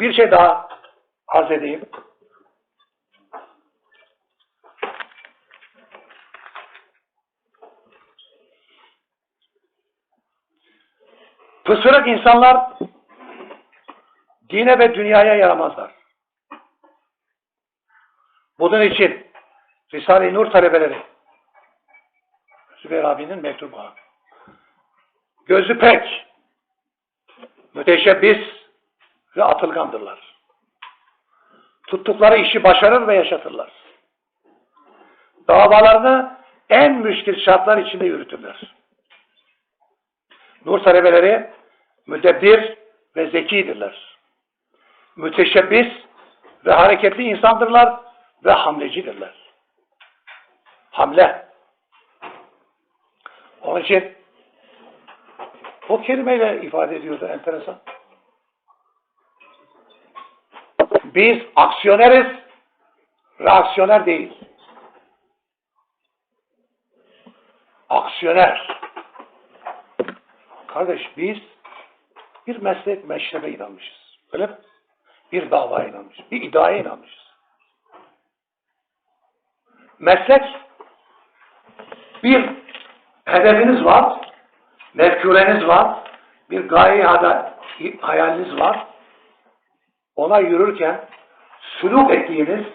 Bir şey daha arz edeyim. Pısırık insanlar dine ve dünyaya yaramazlar. Bunun için Risale-i Nur talebeleri Zübeyir abinin mektubu. Gözü pek, müteşebbis ve atılgandırlar. Tuttukları işi başarır ve yaşatırlar. Davalarını en müşkil şartlar içinde yürütürler. Nur talebeleri müdebbir ve zekidirler. Müteşebbis ve hareketli insandırlar ve hamlecidirler. Hamle. Onun için o kelimeyle ifade ediyordu enteresan. Biz aksiyoneriz, reaksiyoner değiliz. Aksiyoner. Kardeş biz bir meslek meşrebe inanmışız. Öyle mi? Bir davaya inanmışız. Bir iddiaya inanmışız. Meslek bir hedefiniz var, mefkureniz var, bir gaye hayaliniz var. Ona yürürken sülük ettiğiniz,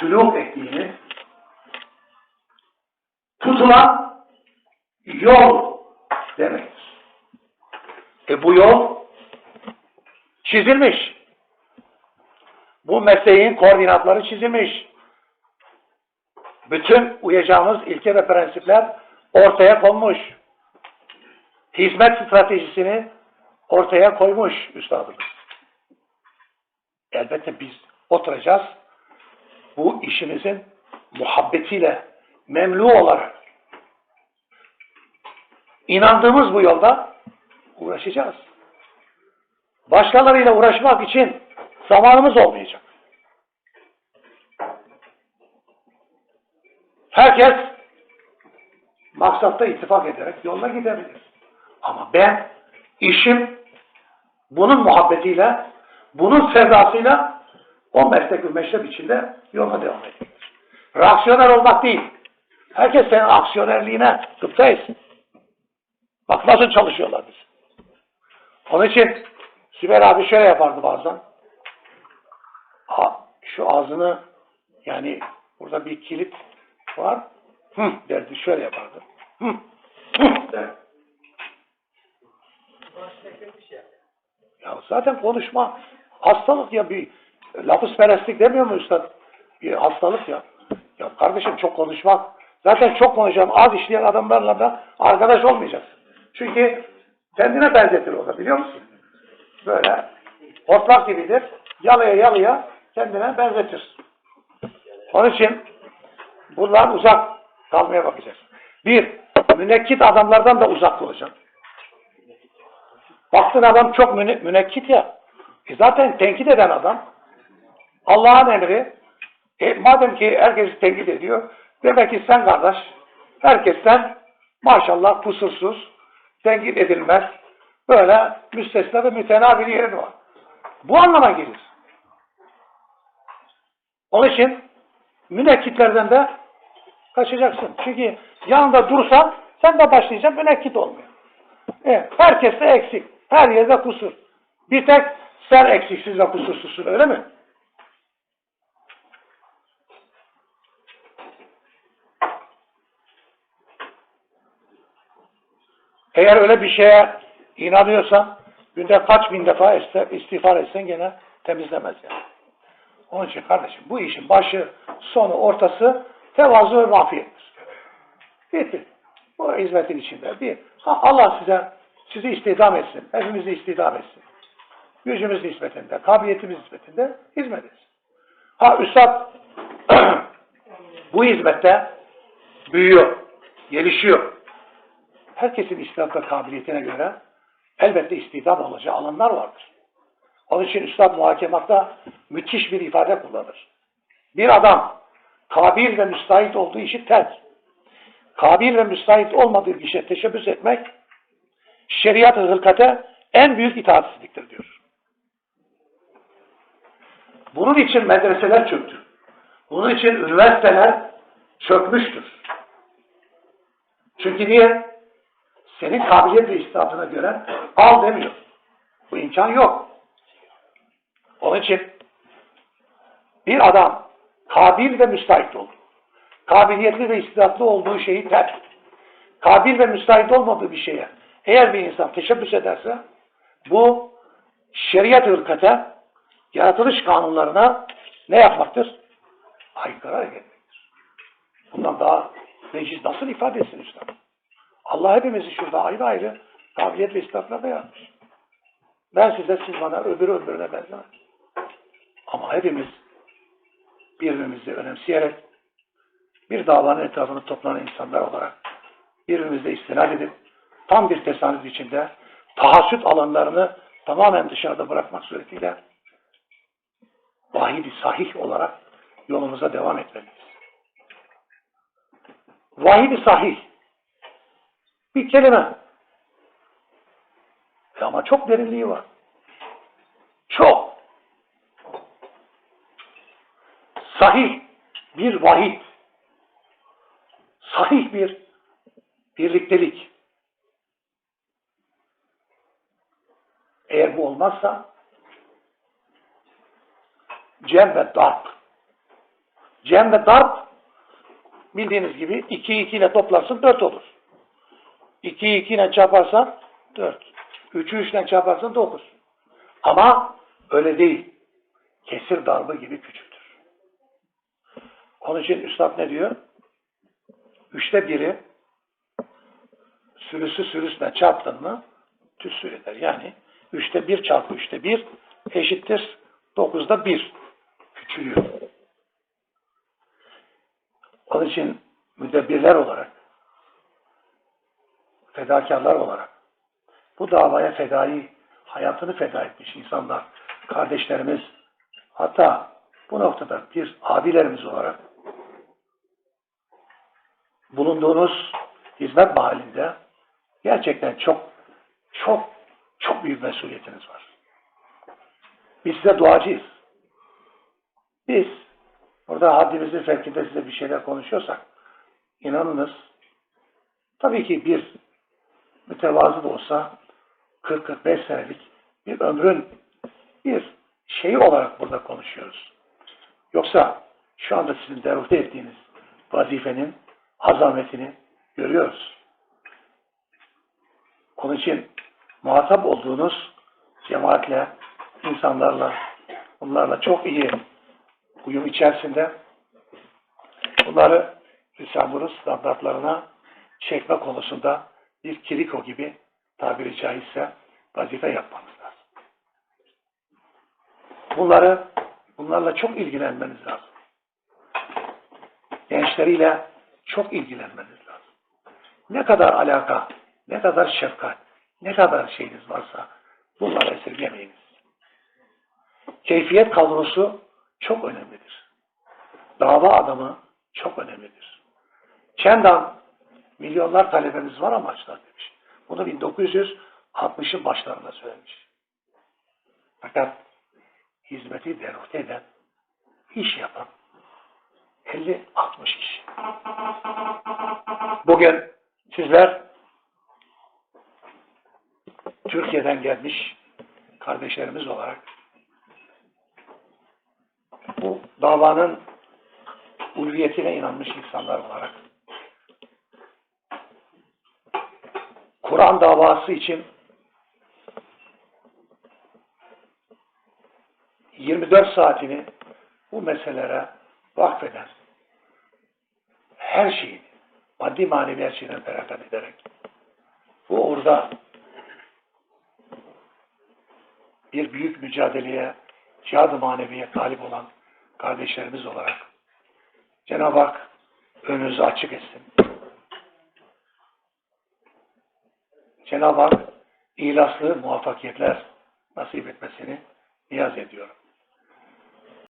sülük ettiğiniz tutulan yol demektir. E bu yol çizilmiş. Bu mesleğin koordinatları çizilmiş. Bütün uyacağımız ilke ve prensipler ortaya konmuş. Hizmet stratejisini ortaya koymuş üstadımız. Elbette biz oturacağız. Bu işimizin muhabbetiyle memlu olarak inandığımız bu yolda uğraşacağız. Başkalarıyla uğraşmak için zamanımız olmayacak. Herkes maksatta ittifak ederek yoluna gidebilir. Ama ben işim bunun muhabbetiyle, bunun sevdasıyla o meslek ve meşrep içinde yoluna devam ediyor. Reaksiyoner olmak değil. Herkes senin aksiyonerliğine gıptayız. Bak nasıl çalışıyorlar biz. Onun için Sümer abi şöyle yapardı bazen. Ha, şu ağzını yani burada bir kilit var. Hı derdi şöyle yapardı. Hı, hı derdi. Ya zaten konuşma hastalık ya bir lafız perestlik demiyor mu üstad? Bir hastalık ya. Ya kardeşim çok konuşmak. Zaten çok konuşan az işleyen adamlarla da arkadaş olmayacaksın. Çünkü kendine benzetir o da biliyor musun? Böyle hortlak gibidir. Yalıya yalıya kendine benzetir. Onun için bunlar uzak kalmaya bakacağız. Bir, münekkit adamlardan da uzak olacaksın. Baktın adam çok müne münekkit ya. E zaten tenkit eden adam Allah'ın emri e madem ki herkesi tenkit ediyor demek ki sen kardeş herkesten maşallah kusursuz tenkit edilmez böyle müstesna ve mütena bir yerin var. Bu anlama gelir. Onun için münekkitlerden de kaçacaksın. Çünkü yanında dursan sen de başlayacaksın münekkit olmuyor. Evet, herkes de eksik. Her yerde kusur. Bir tek sen eksiksiz ve kusursuzsun öyle mi? Eğer öyle bir şeye inanıyorsan günde kaç bin defa istiğfar etsen gene temizlemez yani. Onun için kardeşim bu işin başı, sonu, ortası tevazu ve mafiyettir. Bitti. Bu hizmetin içinde. Bir, Allah size sizi istihdam etsin. Hepimizi istihdam etsin. Gücümüz nispetinde, kabiliyetimiz nispetinde hizmet. Ha Üstad bu hizmette büyüyor, gelişiyor. Herkesin istihdam kabiliyetine göre elbette istihdam olacağı alanlar vardır. Onun için Üstad muhakematta müthiş bir ifade kullanır. Bir adam kabil ve müstahit olduğu işi terk, kabil ve müstahit olmadığı işe teşebbüs etmek şeriat-ı hılkate en büyük itaatsizliktir diyor. Bunun için medreseler çöktü. Bunun için üniversiteler çökmüştür. Çünkü niye? Senin kabiliyet ve istidatına göre al demiyor. Bu imkan yok. Onun için bir adam kabil ve müstahit olur. Kabiliyetli ve istidatlı olduğu şeyi terk et. Kabil ve müstahit olmadığı bir şeye eğer bir insan teşebbüs ederse bu şeriat ırkata, yaratılış kanunlarına ne yapmaktır? Aykırı hareket. Bundan daha meclis nasıl ifade etsin üstad? Allah hepimizi şurada ayrı ayrı kabiliyet ve istidatlarda yaratmış. Ben size, siz bana, öbürü öbürüne benzemez. Ama hepimiz birbirimizi önemseyerek bir davanın etrafını toplanan insanlar olarak birbirimizle istinad edip tam bir tesadüf içinde tahassüt alanlarını tamamen dışarıda bırakmak suretiyle vahidi sahih olarak yolumuza devam etmeliyiz. Vahidi sahih bir kelime. E ama çok derinliği var. Çok. Sahih bir vahid. Sahih bir birliktelik. Eğer bu olmazsa cem ve darp. Cem ve darp bildiğiniz gibi 2 2 ile toplarsın 4 olur. 2'yi 2 ile çarparsan 4. 3'ü 3 ile çarparsan 9. Ama öyle değil. Kesir darbı gibi küçüktür. Onun için Üstad ne diyor? Üçte biri sürüsü sürüsüne çarptın mı tüssür eder. Yani üçte bir çarpı üçte bir eşittir dokuzda bir küçülüyor. Onun için müdebbirler olarak fedakarlar olarak bu davaya fedai, hayatını feda etmiş insanlar, kardeşlerimiz, hatta bu noktada bir abilerimiz olarak bulunduğunuz hizmet mahallinde gerçekten çok, çok, çok büyük mesuliyetiniz var. Biz size duacıyız. Biz burada haddimizin fevkinde size bir şeyler konuşuyorsak inanınız tabii ki bir mütevazı da olsa 40-45 senelik bir ömrün bir şeyi olarak burada konuşuyoruz. Yoksa şu anda sizin derufte ettiğiniz vazifenin azametini görüyoruz. Onun için muhatap olduğunuz cemaatle, insanlarla, bunlarla çok iyi uyum içerisinde bunları Risale-i standartlarına çekme konusunda bir kiriko gibi tabiri caizse vazife yapmanız lazım. Bunları, bunlarla çok ilgilenmeniz lazım. Gençleriyle çok ilgilenmeniz lazım. Ne kadar alaka, ne kadar şefkat, ne kadar şeyiniz varsa bunları esirgemeyiniz. Keyfiyet kavrusu çok önemlidir. Dava adamı çok önemlidir. Kendan milyonlar talebemiz var amaçlar demiş. Bunu 1960'ın başlarında söylemiş. Fakat hizmeti derhut eden, iş yapan 50-60 kişi. Bugün sizler Türkiye'den gelmiş kardeşlerimiz olarak bu. Davanın ulviyetine inanmış insanlar olarak. Kur'an davası için 24 saatini bu meselelere vakfeden her şeyi maddi manevi her şeyden feragat ederek. Bu orada bir büyük mücadeleye cihad-ı maneviye talip olan kardeşlerimiz olarak Cenab-ı Hak önünüzü açık etsin. Cenab-ı Hak ihlaslı muvaffakiyetler nasip etmesini niyaz ediyorum.